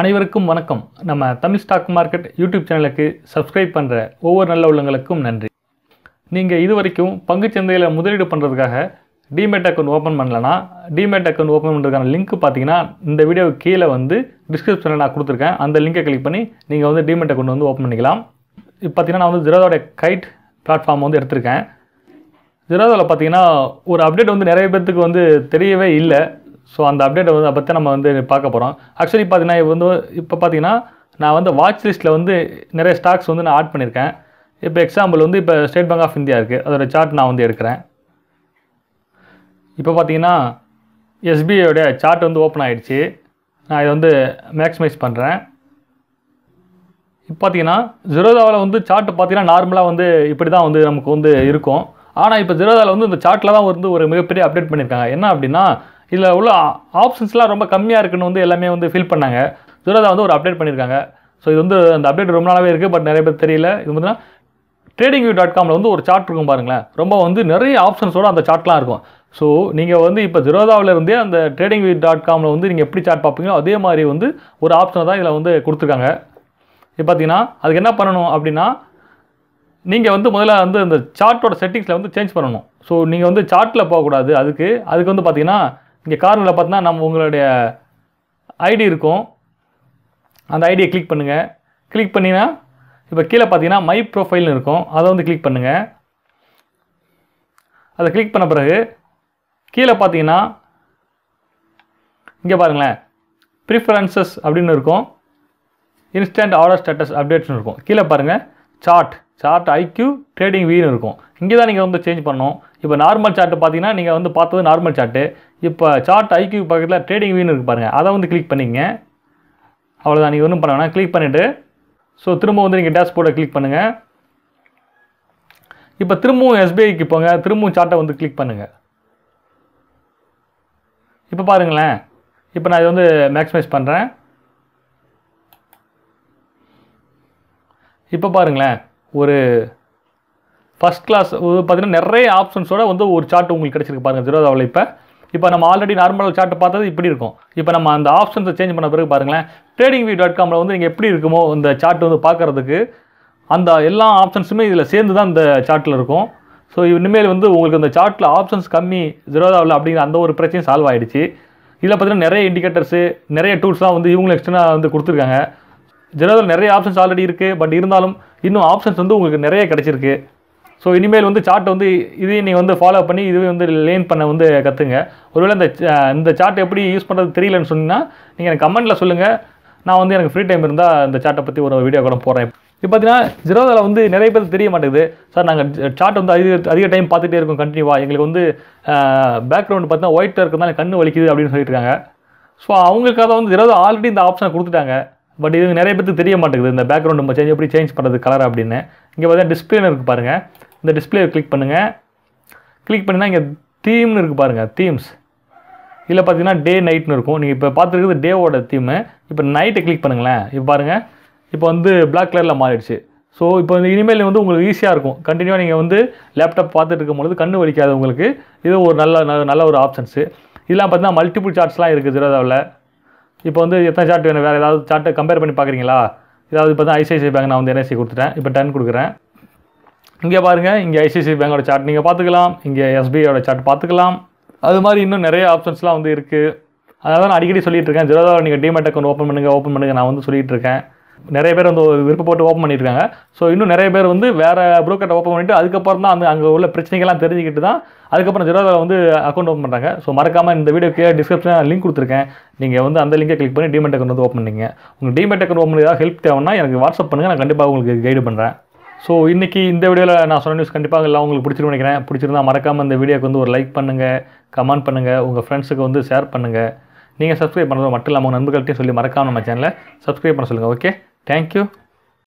அனைவருக்கும் வணக்கம். நம்ம தமிழ் ஸ்டாக் மார்க்கெட் யூடியூப் சேனலுக்கு சப்ஸ்கிரைப் பண்ணுற ஒவ்வொரு நல்ல உள்ளங்களுக்கும் நன்றி. நீங்கள் இது வரைக்கும் பங்குச்சந்தையில் முதலீடு பண்ணுறதுக்காக டிமேட் அக்கௌண்ட் ஓப்பன் பண்ணலன்னா டிமேட் அக்கௌண்ட் ஓப்பன் பண்ணுறதுக்கான லிங்க் பார்த்தீங்கன்னா இந்த வீடியோ கீழே வந்து டிஸ்கிரிப்ஷனில் நான் கொடுத்துருக்கேன். அந்த லிங்கை கிளிக் பண்ணி நீங்கள் வந்து டிமேட் அக்கௌண்ட் வந்து ஓப்பன் பண்ணிக்கலாம். இப்போ பார்த்தீங்கன்னா நான் வந்து ஜிரோதோட கைட் பிளாட்ஃபார்ம் வந்து எடுத்திருக்கேன். ஜிரோதோவில் பார்த்தீங்கன்னா ஒரு அப்டேட் வந்து நிறைய பேர்த்துக்கு வந்து தெரியவே இல்லை. ஸோ அந்த அப்டேட்டை வந்து பற்றி நம்ம வந்து பார்க்க போகிறோம் ஆக்சுவலி பார்த்தீங்கன்னா இப்போ வந்து இப்போ பார்த்தீங்கன்னா நான் வந்து வாட்ச் லிஸ்ட்டில் வந்து நிறைய ஸ்டாக்ஸ் வந்து நான் ஆட் பண்ணியிருக்கேன். இப்போ எக்ஸாம்பிள் வந்து இப்போ ஸ்டேட் பேங்க் ஆஃப் இந்தியா இருக்குது அதோட சார்ட் நான் வந்து எடுக்கிறேன். இப்போ பார்த்தீங்கன்னா எஸ்பிஐயோட சார்ட் வந்து ஓப்பன் ஆகிடுச்சு நான் இதை வந்து மேக்ஸிமைஸ் பண்ணுறேன் இப்போ பார்த்தீங்கன்னா ஜிரோதாவில் வந்து சார்ட் பார்த்தீங்கன்னா நார்மலாக வந்து இப்படி தான் வந்து நமக்கு வந்து இருக்கும். ஆனால் இப்போ ஜிரோதாவில் வந்து இந்த சார்ட்டில் தான் வந்து ஒரு மிகப்பெரிய அப்டேட் பண்ணியிருக்காங்க. என்ன அப்படின்னா இதில் உள்ள ஆப்ஷன்ஸ்லாம் ரொம்ப கம்மியாக இருக்குன்னு வந்து எல்லாமே வந்து ஃபில் பண்ணாங்க. ஜெரோதா வந்து ஒரு அப்டேட் பண்ணியிருக்காங்க. ஸோ இது வந்து அந்த அப்டேட் ரொம்ப நாளாகவே இருக்குது பட் நிறைய பேர் தெரியல. இது பார்த்தீங்கன்னா ட்ரேடிங் வியூ டாட் காமில் வந்து ஒரு சார்ட் இருக்கும் பாருங்களேன். ரொம்ப வந்து நிறைய ஆப்ஷன்ஸோட அந்த சார்ட்லாம் இருக்கும். ஸோ நீங்கள் வந்து இப்போ ஜிரோதாவில் இருந்தே அந்த ட்ரேடிங் வியூ டாட் காமில் வந்து நீங்கள் எப்படி சார்ட் பார்ப்பீங்களோ அதே மாதிரி வந்து ஒரு ஆப்ஷனை தான் இதில் வந்து கொடுத்துருக்காங்க. இப்போ பார்த்தீங்கன்னா அதுக்கு என்ன பண்ணணும் அப்படின்னா நீங்கள் வந்து முதல்ல வந்து அந்த சார்ட்டோட செட்டிங்ஸில் வந்து சேஞ்ச் பண்ணணும். ஸோ நீங்கள் வந்து சார்ட்டில் போகக்கூடாது. அதுக்கு அதுக்கு வந்து பார்த்தீங்கன்னா இங்கே கார்னரில் பார்த்தீங்கன்னா நம்ம உங்களுடைய ஐடி இருக்கும். அந்த ஐடியை கிளிக் பண்ணுங்கள் கிளிக் பண்ணிங்கன்னா இப்போ கீழே பார்த்தீங்கன்னா மை ப்ரொஃபைல்னு இருக்கும். அதை வந்து கிளிக் பண்ணுங்கள் அதை கிளிக் பண்ண பிறகு கீழே பார்த்தீங்கன்னா இங்கே பாருங்களேன். ப்ரிஃபரன்சஸ் அப்படின்னு இருக்கும். இன்ஸ்டன்ட் ஆர்டர் ஸ்டேட்டஸ் அப்டேட்ஸ்னு இருக்கும். கீழே பாருங்கள் சார்ட் சார்ட் ஐக்யூ ட்ரேடிங் வீன்னு இருக்கும். இங்கே தான் நீங்கள் வந்து சேஞ்ச் பண்ணணும். இப்போ நார்மல் சார்ட்டு பார்த்தீங்கன்னா நீங்கள் வந்து பார்த்தது நார்மல் சார்ட்டு இப்போ சார்ட் ஐக்யூ பக்கத்தில் ட்ரேடிங் வீன்னு இருக்குது பாருங்கள் அதை வந்து கிளிக் பண்ணிங்க அவ்வளோதான் நீங்கள் ஒன்றும் பண்ண வேணாம். கிளிக் பண்ணிவிட்டு ஸோ திரும்ப வந்து நீங்கள் டேஷ்போர்டை கிளிக் பண்ணுங்கள் இப்போ திரும்பவும் எஸ்பிஐக்கு போங்க. திரும்பவும் சார்ட்டை வந்து கிளிக் பண்ணுங்கள் இப்போ பாருங்களேன். இப்போ நான் இதை வந்து மேக்ஸிமைஸ் பண்ணுறேன் இப்போ பாருங்களேன். ஒரு ஃபஸ்ட் கிளாஸ் பார்த்தீங்கன்னா நிறைய ஆப்ஷன்ஸோட வந்து ஒரு சார்ட் உங்களுக்கு கிடச்சிருக்கு பாருங்கள் ஜீரோதாவில் இப்போ. இப்போ நம்ம ஆல்ரெடி நார்மல் சார்ட் பார்த்தது இப்படி இருக்கும். இப்போ நம்ம அந்த ஆப்ஷன்ஸை சேஞ்ச் பண்ண பிறகு பாருங்களேன். ட்ரேடிங் வியூ டாட் காமில் வந்து நீங்கள் எப்படி இருக்குமோ இந்த சார்ட் வந்து பார்க்குறதுக்கு அந்த எல்லா ஆப்ஷன்ஸுமே இதில் சேர்ந்து தான் இந்த சார்ட்டில் இருக்கும். ஸோ இனிமேல் வந்து உங்களுக்கு இந்த சார்ட்டில் ஆப்ஷன்ஸ் கம்மி ஜெரோதாவில் அப்படிங்கிற அந்த ஒரு பிரச்சனையும் சால்வ் ஆகிடுச்சு இதில் பார்த்தீங்கன்னா நிறைய இண்டிகேட்டர்ஸு நிறைய டூல்ஸ்லாம் வந்து இவங்களும் எக்ஸ்டர்னாக வந்து கொடுத்துருக்காங்க. ஜெரோதாவில் நிறைய ஆப்ஷன்ஸ் ஆல்ரெடி இருக்குது பட் இருந்தாலும் இன்னும் ஆப்ஷன்ஸ் வந்து உங்களுக்கு நிறைய கிடச்சிருக்கு. ஸோ இனிமேல் வந்து சார்ட் வந்து இதையும் நீங்கள் வந்து ஃபாலோ பண்ணி இதுவே வந்து லேர்ன் பண்ண வந்து கற்றுங்க ஒருவேளை இந்த இந்த சார்ட் எப்படி யூஸ் பண்ணுறது தெரியலன்னு சொன்னீங்கன்னா நீங்கள் எனக்கு கமெண்ட்டில் சொல்லுங்கள் நான் வந்து எனக்கு ஃப்ரீ டைம் இருந்தால் இந்த சார்ட்டை பற்றி ஒரு வீடியோ கூட போகிறேன் இப்போ பார்த்தீங்கன்னா ஜிரோதாவில் வந்து நிறைய பேர் தெரிய மாட்டேங்குது. சார் நாங்கள் சார்ட் வந்து அதிக அதிக டைம் பார்த்துட்டே இருக்கோம் கண்டினியூவாக எங்களுக்கு வந்து பேக்ரவுண்ட் பார்த்தீங்கன்னா ஒயிட்டாக இருக்கிறதுனால கண்ணு வலிக்குது அப்படின்னு சொல்லிட்டு இருக்காங்க ஸோ அவங்களுக்காக வந்து ஜிரோதா ஆல்ரெடி இந்த ஆப்ஷனை கொடுத்துட்டாங்க. பட் இது நிறைய பேருக்கு தெரிய மாட்டேங்குது. இந்த பேக்ரவுண்ட் நம்ம சேஞ்ச் எப்படி சேஞ்ச் பண்ணுறது கலர் அப்படின்னு. இங்கே பார்த்தீங்கன்னா டிஸ்பிளேன்னு இருக்குது பாருங்கள் இந்த டிஸ்பிளேவை கிளிக் பண்ணுங்கள் கிளிக் பண்ணினா இங்கே தீம்னு இருக்குது பாருங்கள் தீம்ஸ் இதில் பார்த்தீங்கன்னா டே நைட்னு இருக்கும். நீங்கள் இப்போ பார்த்துருக்குது டேவோட தீமு இப்போ நைட்டை கிளிக் பண்ணுங்களேன். இப்போ பாருங்கள் இப்போ வந்து பிளாக் கலரில் மாறிடுச்சு. ஸோ இப்போ இந்த இனிமேல் வந்து உங்களுக்கு ஈஸியாக இருக்கும். கண்டினியூவாக நீங்கள் வந்து லேப்டாப் பார்த்துட்டு இருக்கும்பொழுது கண்ணு வலிக்காது உங்களுக்கு. இது ஒரு நல்ல நல்ல ஒரு ஆப்ஷன்ஸு இதெல்லாம் பார்த்தீங்கன்னா மல்டிபிள் சார்ட்ஸ்லாம் இருக்குது ஜீரோதாவில். இப்போ வந்து எத்தனை சார்ட் வேணும்? வேறு ஏதாவது சார்ட்டை கம்பேர் பண்ணி பார்க்குறீங்களா ஏதாவது இப்போ தான் ஐசிஐசிஐ பேங்க் நான் வந்து என்ஐசி கொடுத்துட்டேன். இப்போ டென் கொடுக்குறேன். இங்கே பாருங்கள் இங்கே ஐசிசி பேங்கோட சார்ட் நீங்கள் பார்த்துக்கலாம் இங்கே எஸ்பிஐயோட சார்ட் பார்த்துக்கலாம். அது மாதிரி இன்னும் நிறைய ஆப்ஷன்ஸ்லாம் வந்து இருக்குது அதனால தான் நான் அடிக்கடி சொல்லிட்டு இருக்கேன். ஜெரோதாவில் நீங்கள் டிமேட் அக்கௌண்ட் ஓப்பன் பண்ணுங்கள் ஓப்பன் பண்ணுங்கள் நான் வந்து சொல்லிட்டு இருக்கேன். நிறைய பேர் வந்து விருப்பப்பட்டு ஓப்பன் பண்ணியிருக்காங்க. ஸோ இன்னும் நிறைய பேர் வந்து வேறு ப்ரோக்கர்ட்டை ஓப்பன் பண்ணிவிட்டு அதுக்கப்புறம் தான் அந்த அங்கே உள்ள பிரச்சனைகள்லாம் தெரிஞ்சுக்கிட்டு தான் அதுக்கப்புறம் ஜெரோதாவில் வந்து அக்கௌண்ட் ஓப்பன் பண்ணுறாங்க ஸோ மறக்காமல் இந்த வீடியோக்கே டிஸ்கிரிப்ஷனில் லிங்க் கொடுத்துருக்கேன். நீங்கள் வந்து அந்த லிங்கை கிளிக் பண்ணி டிமெட் அக்கௌண்ட் வந்து ஓப்பன் பண்ணிங்க. உங்களுக்கு டிமெட் அக்கௌண்ட் ஓப்பன் ஏதாவது ஹெல்ப் தேவைன்னா எனக்கு வாட்ஸ்அப் பண்ணுங்கள் நான் கண்டிப்பாக உங்களுக்கு கைடு பண்ணுறேன் ஸோ இன்றைக்கி இந்த வீடியோவில் நான் சொன்ன நியூஸ் கண்டிப்பாக எல்லாம் உங்களுக்கு பிடிச்சிருந்து நினைக்கிறேன். பிடிச்சிருந்தா மறக்காமல் இந்த வீடியோக்கு வந்து ஒரு லைக் பண்ணுங்கள் கமெண்ட் பண்ணுங்கள் உங்கள் ஃப்ரெண்ட்ஸுக்கு வந்து ஷேர் பண்ணுங்கள் நீங்கள் சப்ஸ்கிரைப் பண்ணுறது மட்டும் இல்லாமல் உங்கள் நண்பர்கள்ட்டையும் சொல்லி மறக்காமல் நம்ம சேனலை சப்ஸ்கிரைப் பண்ண சொல்லுங்கள் ஓகே தேங்க்யூ